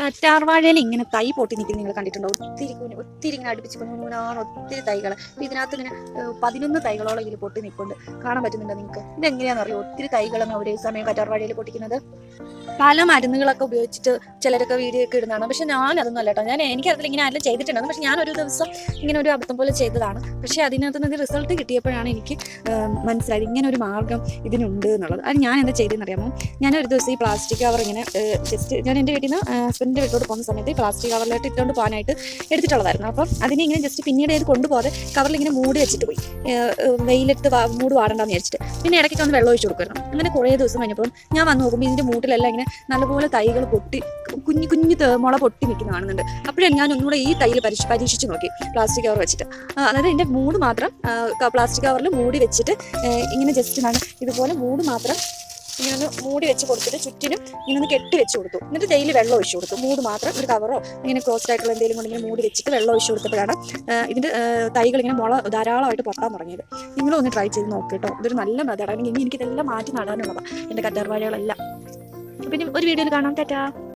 കറ്റാർവാഴയിൽ ഇങ്ങനെ തൈ പൊട്ടി നിൽക്കുന്നത് നിങ്ങൾ കണ്ടിട്ടുണ്ടോ? ഒത്തിരി ഒത്തിരി ഇങ്ങനെ അടുപ്പിച്ച് കുഞ്ഞുനാണ് ഒത്തിരി തൈകൾ അപ്പം ഇതിനകത്ത് ഇങ്ങനെ പതിനൊന്ന് തൈകളോളം ഇതിൽ പൊട്ടി നിൽപ്പുണ്ട്. കാണാൻ പറ്റുന്നുണ്ടോ നിങ്ങൾക്ക്? ഇതെങ്ങനെയാണെന്ന് അറിയോ? ഒത്തിരി തൈകളാണ് ഒരേ സമയം കറ്റാർവാഴയിൽ പൊട്ടിക്കുന്നത്. പല മരുന്നുകളൊക്കെ ഉപയോഗിച്ചിട്ട് ചിലരൊക്കെ വീഡിയോ ഒക്കെ ഇടുന്നതാണ്. പക്ഷെ ഞാൻ അതൊന്നും അല്ല കേട്ടോ. ഞാൻ എനിക്കതിൽ ഇങ്ങനെ ആരെല്ലാം ചെയ്തിട്ടുണ്ടായിരുന്നു പക്ഷെ ഞാൻ ഒരു ദിവസം ഇങ്ങനെ ഒരു അബദ്ധം പോലെ ചെയ്തതാണ്. പക്ഷെ അതിനകത്ത് നിന്ന് റിസൾട്ട് കിട്ടിയപ്പോഴാണ് എനിക്ക് മനസ്സിലായത് ഇങ്ങനെ ഒരു മാർഗം ഇതിനുണ്ട് എന്നുള്ളത്. അത് ഞാൻ എന്താ ചെയ്തതെന്ന് അറിയാമോ ഞാൻ ഒരു ദിവസം ഈ പ്ലാസ്റ്റിക് കവർ ഇങ്ങനെ ജസ്റ്റ് ഞാൻ എന്റെ വീട്ടിൽ നിന്ന് ഹസ്ബൻഡിന്റെ വീട്ടിലോട്ട് പോകുന്ന സമയത്ത് പ്ലാസ്റ്റിക് കവറിലോട്ട് ഇട്ടുകൊണ്ട് പോകാനായിട്ട് എടുത്തിട്ടുള്ളതായിരുന്നു. അപ്പം അതിനെ ഇങ്ങനെ ജസ്റ്റ് പിന്നീട് ഇത് കൊണ്ടുപോകാതെ കവറിൽ ഇങ്ങനെ മൂടി വെച്ചിട്ട് പോയി. വെയിലിട്ട് മൂട് വാടണ്ടെന്ന് വിചാരിച്ചിട്ട്. പിന്നെ ഇടയ്ക്കൊക്കെ ഒന്ന് വെള്ളം ഒഴിച്ചു കൊടുക്കണം അങ്ങനെ കുറേ ദിവസം കഴിഞ്ഞപ്പം ഞാൻ വന്ന് നോക്കുമ്പോൾ ഇതിന്റെ മൂട്ടിലെല്ലാം ഇങ്ങനെ നല്ലപോലെ തൈകൾ പൊട്ടി കുഞ്ഞു കുഞ്ഞു മുള പൊട്ടി നിൽക്കുന്ന കാണുന്നുണ്ട്. അപ്പോഴാണ് ഞാൻ ഒന്നുകൂടെ ഈ തൈയിൽ പരീക്ഷ പരീക്ഷിച്ച് നോക്കി പ്ലാസ്റ്റിക് കവർ വെച്ചിട്ട്. അതായത് ഇതിന്റെ മൂട് മാത്രം പ്ലാസ്റ്റിക് കവറിൽ മൂടി വെച്ചിട്ട് ഇങ്ങനെ ജസ്റ്റ് ഇതുപോലെ മൂട് മാത്രം ഇങ്ങനെ ഒന്ന് മൂടി വെച്ച് കൊടുത്തിട്ട് ചുറ്റിനും ഇങ്ങനെ ഒന്ന് കെട്ടി വെച്ച് കൊടുത്തു. എന്നിട്ട് ഡെയിലി വെള്ളം ഒഴിച്ചു കൊടുത്തു. മൂട് മാത്രം ഒരു കവറോ ഇങ്ങനെ ക്ലോസ്ഡ് ആയിട്ടുള്ള എന്തെങ്കിലും കൊണ്ട് ഇങ്ങനെ മൂടി വെച്ചിട്ട് വെള്ളം ഒഴിച്ചു കൊടുത്തപ്പോഴാണ് ഇതിന്റെ തൈകൾ ഇങ്ങനെ മുള ധാരാളമായിട്ട് പൊട്ടാൻ തുടങ്ങിയത്. നിങ്ങളും ഒന്ന് ട്രൈ ചെയ്ത് നോക്ക് കേട്ടോ. ഇതൊരു നല്ല മതാണ് ഇനി എനിക്കിതെല്ലാം മാറ്റി നടാനുള്ളതാണ് എന്റെ കറ്റാർവാഴകളെല്ലാം. പിന്നെ ഒരു വീഡിയോയിൽ കാണാം. ടാറ്റാ.